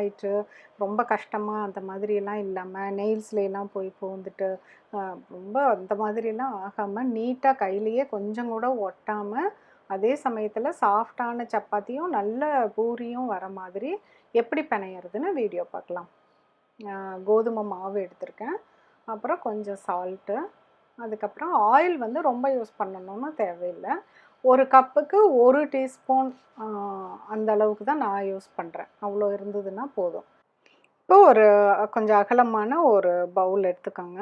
ஆயிட்டு ரொம்ப கஷ்டமாக அந்த மாதிரிலாம் இல்லாமல் நெயில்ஸ்லாம் போய் பூந்துட்டு ரொம்ப அந்த மாதிரிலாம் ஆகாமல் நீட்டாக கையிலேயே கொஞ்சம் கூட ஒட்டாமல் அதே சமயத்தில் சாஃப்டான சப்பாத்தியும் நல்ல பூரியும் வர மாதிரி எப்படி பிணையிறதுன்னு வீடியோ பார்க்கலாம். கோதுமை மாவு எடுத்திருக்கேன். அப்புறம் கொஞ்சம் சால்ட்டு அதுக்கப்புறம் ஆயில் வந்து ரொம்ப யூஸ் பண்ணணும்னு தேவையில்லை. ஒரு கப்புக்கு ஒரு டீஸ்பூன் அந்த அளவுக்கு தான் நான் யூஸ் பண்ணுறேன் அவ்வளோ இருந்ததுன்னா போதும். இப்போ ஒரு கொஞ்சம் அகலமான ஒரு பவுல் எடுத்துக்கோங்க.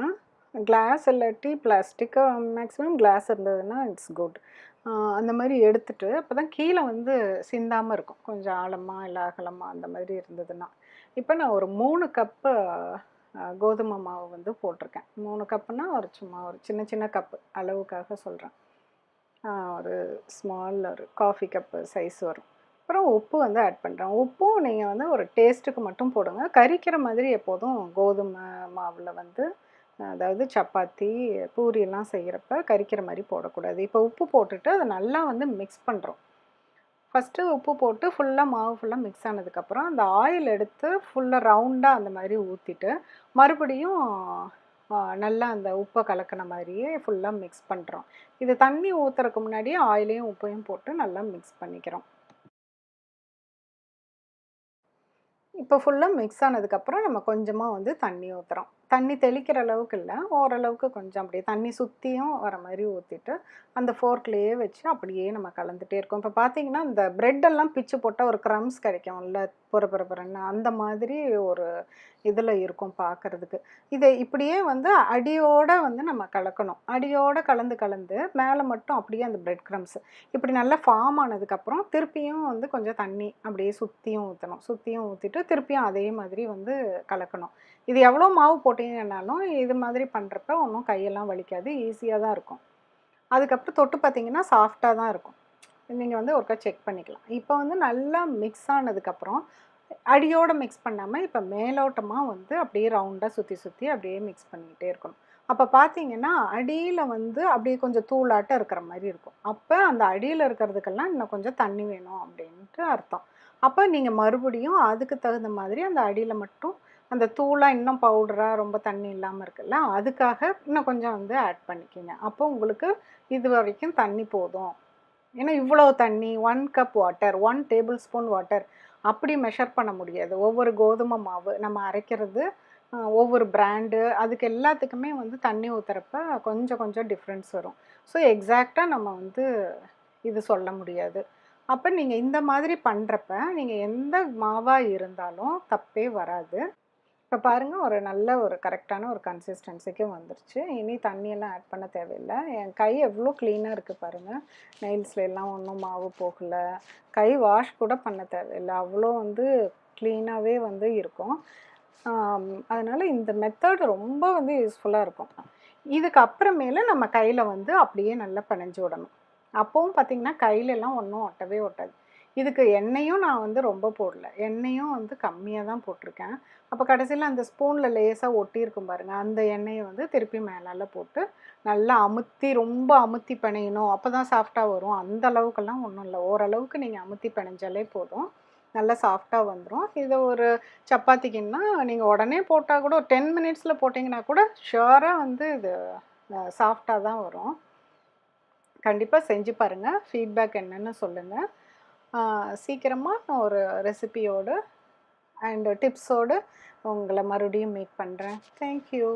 கிளாஸ் இல்லாட்டி பிளாஸ்டிக்கு மேக்ஸிமம் கிளாஸ் இருந்ததுன்னா இட்ஸ் குட். அந்த மாதிரி எடுத்துட்டு அப்போ தான் கீழே வந்து சிந்தாமல் இருக்கும். கொஞ்சம் ஆழமாக இல்லை அகலமாக அந்த மாதிரி இருந்ததுன்னா. இப்போ நான் ஒரு மூணு கப்பு கோதுமை மாவு வந்து போட்டிருக்கேன். மூணு கப்புனா ஒரு சும்மா ஒரு சின்ன சின்ன கப்பு அளவுக்காக சொல்கிறேன் ஒரு ஸ்மால் ஒரு காஃபி கப்பு சைஸ் வரும். அப்புறம் உப்பு வந்து ஆட் பண்ணுறேன் உப்பும் நீங்கள் வந்து ஒரு டேஸ்ட்டுக்கு மட்டும் போடுங்க. கறிக்கிற மாதிரி எப்போதும் கோதுமை மாவில் வந்து அதாவது சப்பாத்தி பூரியெல்லாம் செய்கிறப்ப கறிக்கிற மாதிரி போடக்கூடாது. இப்போ உப்பு போட்டுட்டு அதை நல்லா வந்து மிக்ஸ் பண்ணுறோம் ஃபஸ்ட்டு உப்பு போட்டு ஃபுல்லாக மாவு ஃபுல்லாக மிக்ஸ் ஆனதுக்கப்புறம் அந்த ஆயில் எடுத்து ஃபுல்லாக ரவுண்டாக அந்த மாதிரி ஊற்றிட்டு மறுபடியும் நல்லா அந்த உப்பை கலக்கின மாதிரியே ஃபுல்லாக மிக்ஸ் பண்ணுறோம் இது தண்ணி ஊற்றுறதுக்கு முன்னாடியே ஆயிலையும் உப்பையும் போட்டு நல்லா மிக்ஸ் பண்ணிக்கிறோம். இப்போ ஃபுல்லாக மிக்ஸ் ஆனதுக்கப்புறம் நம்ம கொஞ்சமாக வந்து தண்ணி ஊற்றுறோம் தண்ணி தெளிக்கிற அளவுக்கு இல்லை. ஓரளவுக்கு கொஞ்சம் அப்படியே தண்ணி சுற்றியும் வர மாதிரி ஊற்றிட்டு அந்த ஃபோர்க்லேயே வச்சு அப்படியே நம்ம கலந்துகிட்டே இருக்கோம். இப்போ பார்த்தீங்கன்னா இந்த ப்ரெட்டெல்லாம் பிச்சு போட்டால் ஒரு க்ரம்ஸ் கிடைக்கும்ல புற புற பொறன்னு. அந்த மாதிரி ஒரு இதில் இருக்கும் பார்க்கறதுக்கு இதை இப்படியே வந்து அடியோடு வந்து நம்ம கலக்கணும். அடியோடு கலந்து கலந்து மேலே மட்டும் அப்படியே அந்த ப்ரெட் க்ரம்ஸ் இப்படி நல்லா ஃபார்ம் ஆனதுக்கப்புறம் திருப்பியும் வந்து கொஞ்சம் தண்ணி அப்படியே சுற்றியும் ஊற்றணும் சுற்றியும் ஊற்றிட்டு திருப்பியும் அதே மாதிரி வந்து கலக்கணும். இது எவ்வளோ மாவு போட்டு போட்டிங்கனாலும் இது மாதிரி பண்ணுறப்ப ஒன்றும் கையெல்லாம் வலிக்காது ஈஸியாக தான் இருக்கும். அதுக்கப்புறம் தொட்டு பார்த்தீங்கன்னா சாஃப்டாக தான் இருக்கும். நீங்கள் வந்து ஒருக்கா செக் பண்ணிக்கலாம். இப்போ வந்து நல்லா மிக்ஸ் ஆனதுக்கப்புறம் அடியோடு மிக்ஸ் பண்ணாமல் இப்போ மேலோட்டமாக வந்து அப்படியே ரவுண்டாக சுற்றி சுற்றி அப்படியே மிக்ஸ் பண்ணிக்கிட்டே இருக்கணும். அப்போ பார்த்தீங்கன்னா அடியில் வந்து அப்படியே கொஞ்சம் தூளாட்டம் இருக்கிற மாதிரி இருக்கும். அப்போ அந்த அடியில் இருக்கிறதுக்கெல்லாம் இன்னும் கொஞ்சம் தண்ணி வேணும் அப்படின்ட்டு அர்த்தம். அப்போ நீங்கள் மறுபடியும் அதுக்கு தகுந்த மாதிரி அந்த அடியில் மட்டும் அந்த தூளாக இன்னும் பவுடராக ரொம்ப தண்ணி இல்லாமல் இருக்குல்ல அதுக்காக இன்னும் கொஞ்சம் வந்து ஆட் பண்ணிக்கிங்க. அப்போ உங்களுக்கு இது வரைக்கும் தண்ணி போதும். ஏன்னா இவ்வளோ தண்ணி one cup water one tablespoon water அப்படி மெஷர் பண்ண முடியாது. ஒவ்வொரு கோதுமை மாவு நம்ம அரைக்கிறது ஒவ்வொரு பிராண்டு அதுக்கு எல்லாத்துக்குமே வந்து தண்ணி ஊற்றுறப்ப கொஞ்சம் கொஞ்சம் டிஃப்ரென்ஸ் வரும். ஸோ எக்ஸாக்டாக நம்ம வந்து இது சொல்ல முடியாது. அப்போ நீங்கள் இந்த மாதிரி பண்ணுறப்ப நீங்கள் எந்த மாவாக இருந்தாலும் தப்பே வராது. இப்போ பாருங்கள் ஒரு நல்ல ஒரு கரெக்டான ஒரு கன்சிஸ்டன்சிக்கு வந்துருச்சு. இனி தண்ணியெல்லாம் ஆட் பண்ண தேவையில்லை. என் கை எவ்வளோ க்ளீனாக இருக்குது பாருங்கள் நெயில்ஸில் எல்லாம் ஒன்றும் மாவு போகலை. கை வாஷ் கூட பண்ண தேவையில்லை. அவ்வளோ வந்து க்ளீனாகவே வந்து இருக்கும். அதனால் இந்த மெத்தட் ரொம்ப வந்து யூஸ்ஃபுல்லாக இருக்கும். இதுக்கு அப்புறமேல நம்ம கையில் வந்து அப்படியே நல்லா பிணைஞ்சு விடணும். அப்போவும் பார்த்திங்கன்னா கையிலெல்லாம் ஒன்றும் ஒட்டவே ஒட்டாது. இதுக்கு எண்ணெயும் நான் வந்து ரொம்ப போடல. எண்ணெயும் வந்து கம்மியாக தான் போட்டிருக்கேன். அப்போ கடைசியில் அந்த ஸ்பூனில் லேசாக ஒட்டியிருக்கும் பாருங்கள் அந்த எண்ணெயை வந்து திருப்பி மேலால் போட்டு நல்லா அமுத்தி ரொம்ப அமுத்தி பிணையணும். அப்போ தான் சாஃப்டாக வரும். அந்த அளவுக்கெல்லாம் ஒன்றும் இல்லை. ஓரளவுக்கு நீங்கள் அமுத்தி பிணைஞ்சாலே போதும். நல்லா சாஃப்டாக வந்துடும் இதை ஒரு சப்பாத்திக்குன்னா நீங்கள் உடனே போட்டால் கூட ஒரு டென் மினிட்ஸில் போட்டிங்கன்னா கூட ஷுவராக வந்து இது சாஃப்டாக தான் வரும். கண்டிப்பாக செஞ்சு பாருங்கள் ஃபீட்பேக் என்னென்னு சொல்லுங்கள் சீக்கிரமாக நான் ஒரு ரெசிபியோடு அண்டு டிப்ஸோடு உங்களை மறுபடியும் மீட் பண்ணுறேன் தேங்க்யூ